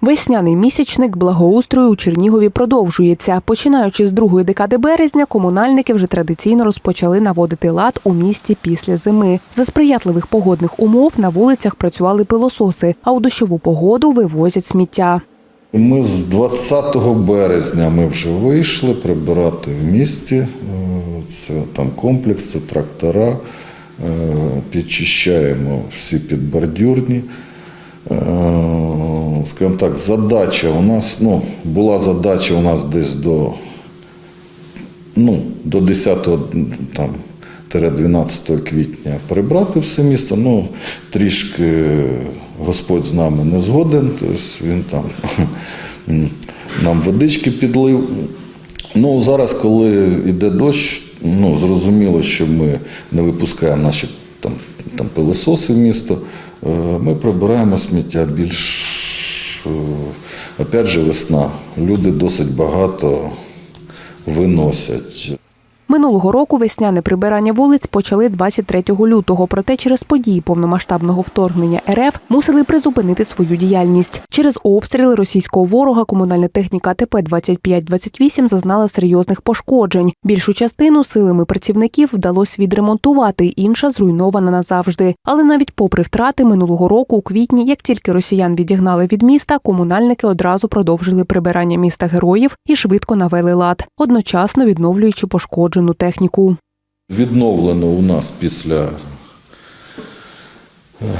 Весняний місячник благоустрою у Чернігові продовжується. Починаючи з другої декади березня, комунальники вже традиційно розпочали наводити лад у місті після зими. За сприятливих погодних умов на вулицях працювали пилососи, а у дощову погоду вивозять сміття. Ми з 20 березня ми вже вийшли прибирати в місті. Е, Це там комплекс, трактора. Е, Підчищаємо всі підбордюрні. Скажімо так, задача у нас, ну, була задача у нас десь до, ну, до 10 там, 12 квітня прибрати все місто. Ну, трішки Господь з нами не згоден, тобто він там нам водички підлив. Ну, зараз, коли йде дощ, ну, зрозуміло, що ми не випускаємо наші там, там пилососи в місто, е, ми прибираємо сміття більш, опять же, весна. Люди досить багато виносять. Минулого року весняне прибирання вулиць почали 23 лютого, проте через події повномасштабного вторгнення РФ мусили призупинити свою діяльність. Через обстріли російського ворога комунальна техніка АТП 2528 зазнала серйозних пошкоджень. Більшу частину силами працівників вдалося відремонтувати, інша зруйнована назавжди. Але навіть попри втрати минулого року, у квітні, як тільки росіян відігнали від міста, комунальники одразу продовжили прибирання міста героїв і швидко навели лад, одночасно відновлюючи пошкоджену техніку. Відновлено у нас після, е,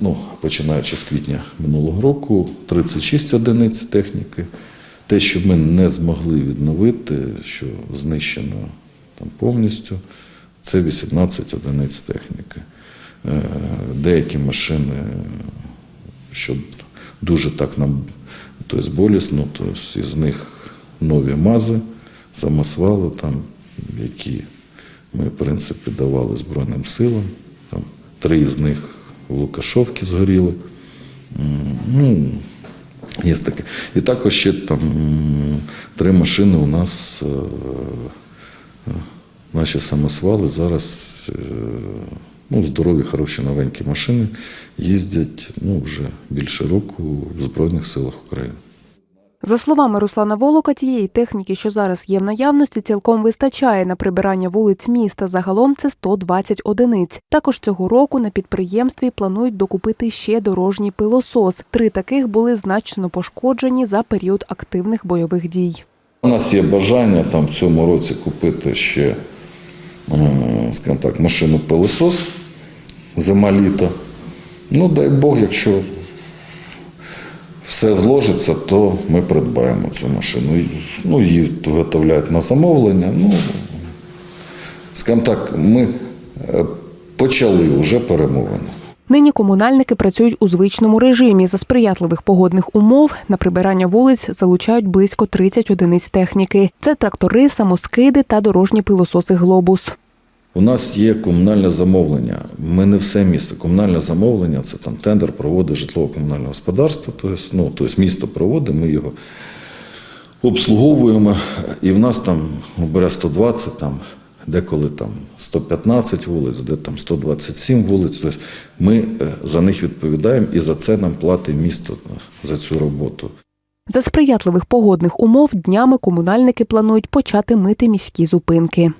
ну, починаючи з квітня минулого року, 36 одиниць техніки. Те, що ми не змогли відновити, що знищено там повністю, це 18 одиниць техніки. Е, Деякі машини, що дуже так нам тобто болісно, тобто із них нові мази, самосвали, там, які ми, в принципі, давали Збройним силам. Там, три з них в Лукашовці згоріли. Ну, є таке. І також ще там три машини у нас, е, е, наші самосвали зараз е, ну, здорові, хороші, новенькі машини їздять ну, вже більше року в Збройних силах України. За словами Руслана Волока, тієї техніки, що зараз є в наявності, цілком вистачає на прибирання вулиць міста. Загалом це 120 одиниць. Також цього року на підприємстві планують докупити ще дорожній пилосос. Три таких були значно пошкоджені за період активних бойових дій. У нас є бажання там в цьому році купити ще, е, скажімо так, машину пилосос зима-літо. Ну, дай Бог, якщо все зложиться, то ми придбаємо цю машину. Ну, її виготовляють на замовлення. Ну, скажімо так, ми е, почали вже перемовини. Нині комунальники працюють у звичному режимі. За сприятливих погодних умов на прибирання вулиць залучають близько 30 одиниць техніки. Це трактори, самоскиди та дорожні пилососи Глобус. У нас є комунальне замовлення. Ми не все місто. Комунальне замовлення це там тендер проводить житлово-комунальне господарство. Тобто, ну, тобто місто проводить, ми його обслуговуємо. І в нас там ну, бере 120, там, деколи там 115 вулиць, де там 127 вулиць. Тобто ми е, за них відповідаємо і за це нам платить місто е, за цю роботу. За сприятливих погодних умов днями комунальники планують почати мити міські зупинки.